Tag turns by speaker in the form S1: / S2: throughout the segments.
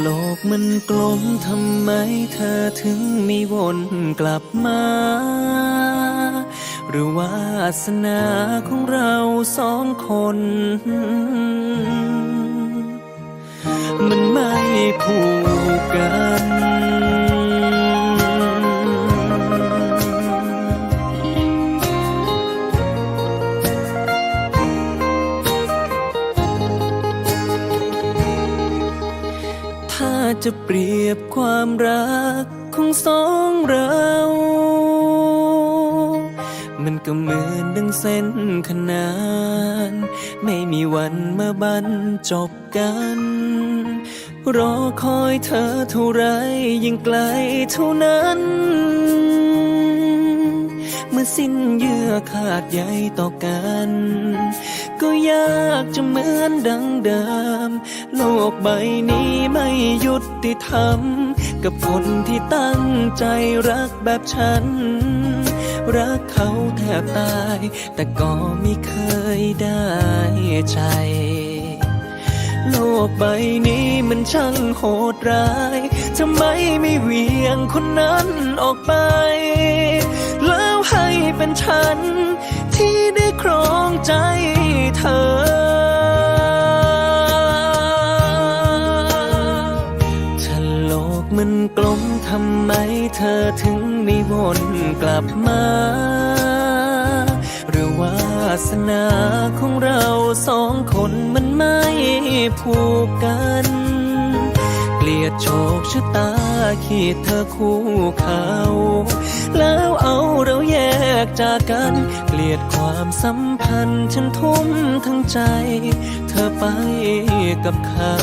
S1: โลกมันกลมทำไมเธอถึงไม่วนกลับมา หรือว่าสนาของเราสองคน มันไม่ผูกกัน จะเปรียบความรักของสองเรา มันก็เหมือนดังเส้นขนาน ไม่มีวันมาบรรจบกัน รอคอยเธอเท่าไรยิ่งไกลเท่านั้น เมื่อสิ้นเยื่อขาดใยต่อกัน ก็ยากจะเหมือนดังเดิม โลกใบนี้ไม่หยุ ติธรรม กับคนที่ตั้งใจรักแบบฉัน รักเขาแทบตาย แต่ก็ไม่เคยได้ใจ โลกใบนี้มันช่างโหดร้ายทำไมไม่เหวียงคนนั้นออกไป แล้วให้เป็นฉัน มันกลมทำไมเธอถึงไม่วนกลับมา หรือว่าสนาของเราสองคนมันไม่ผูกกัน เกลียดโชคชะตาขีดเธอคู่เขา แล้วเอาเราแยกจากกัน เกลียดความสัมพันธ์ฉันทุ่มทั้งใจ เธอไปกับเขา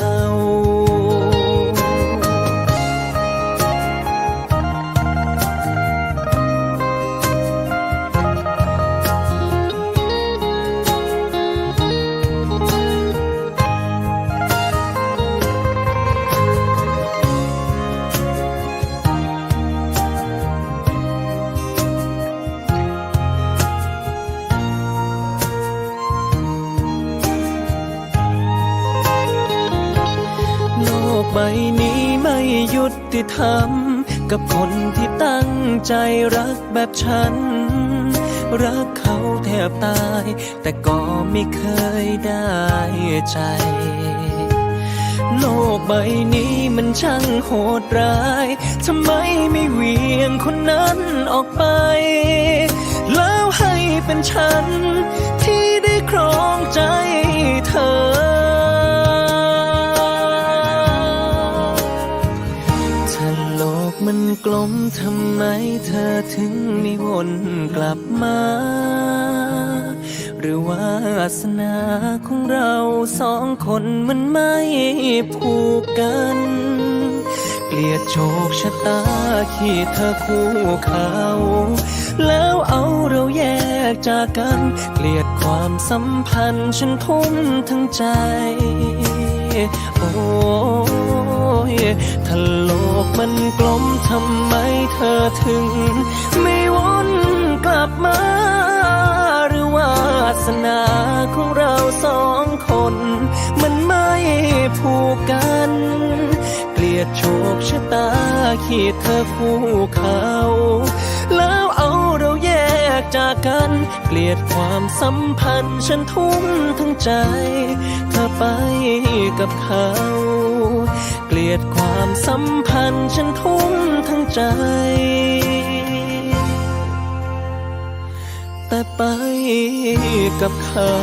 S1: ใบนี้ไม่ยุติธรรม กับคนที่ตั้งใจรักแบบฉัน รักเขาแทบตาย แต่ก็ไม่เคยได้ใจ โลกใบนี้มันช่างโหดร้ายทำไมไม่เวียงคนนั้นออกไป แล้วให้เป็นฉัน มันกลมทำไมเธอถึงไม่วนกลับมา หรือว่าสนาของเราสองคนมันไม่ผูกกัน เกลียดโชคชะตาขีดเธอคู่เขา แล้วเอาเราแยกจากกัน เกลียดความสัมพันธ์ฉันทุ่มทั้งใจ โอ้ ทำไมเธอถึง ไม่วนกลับมา หรือว่าสนาของเราสองคน มันไม่ผูกกัน เกลียดโชคชะตาขีดเธอคู่เขาแล้วเอาเราแยกจากกัน เกลียดความสัมพันธ์ฉันทุ่มทั้งใจ เธอไปกับเขา ลียดความสัมพันธ์ฉันทุ่มทั้งใจ แต่ไปกับเขา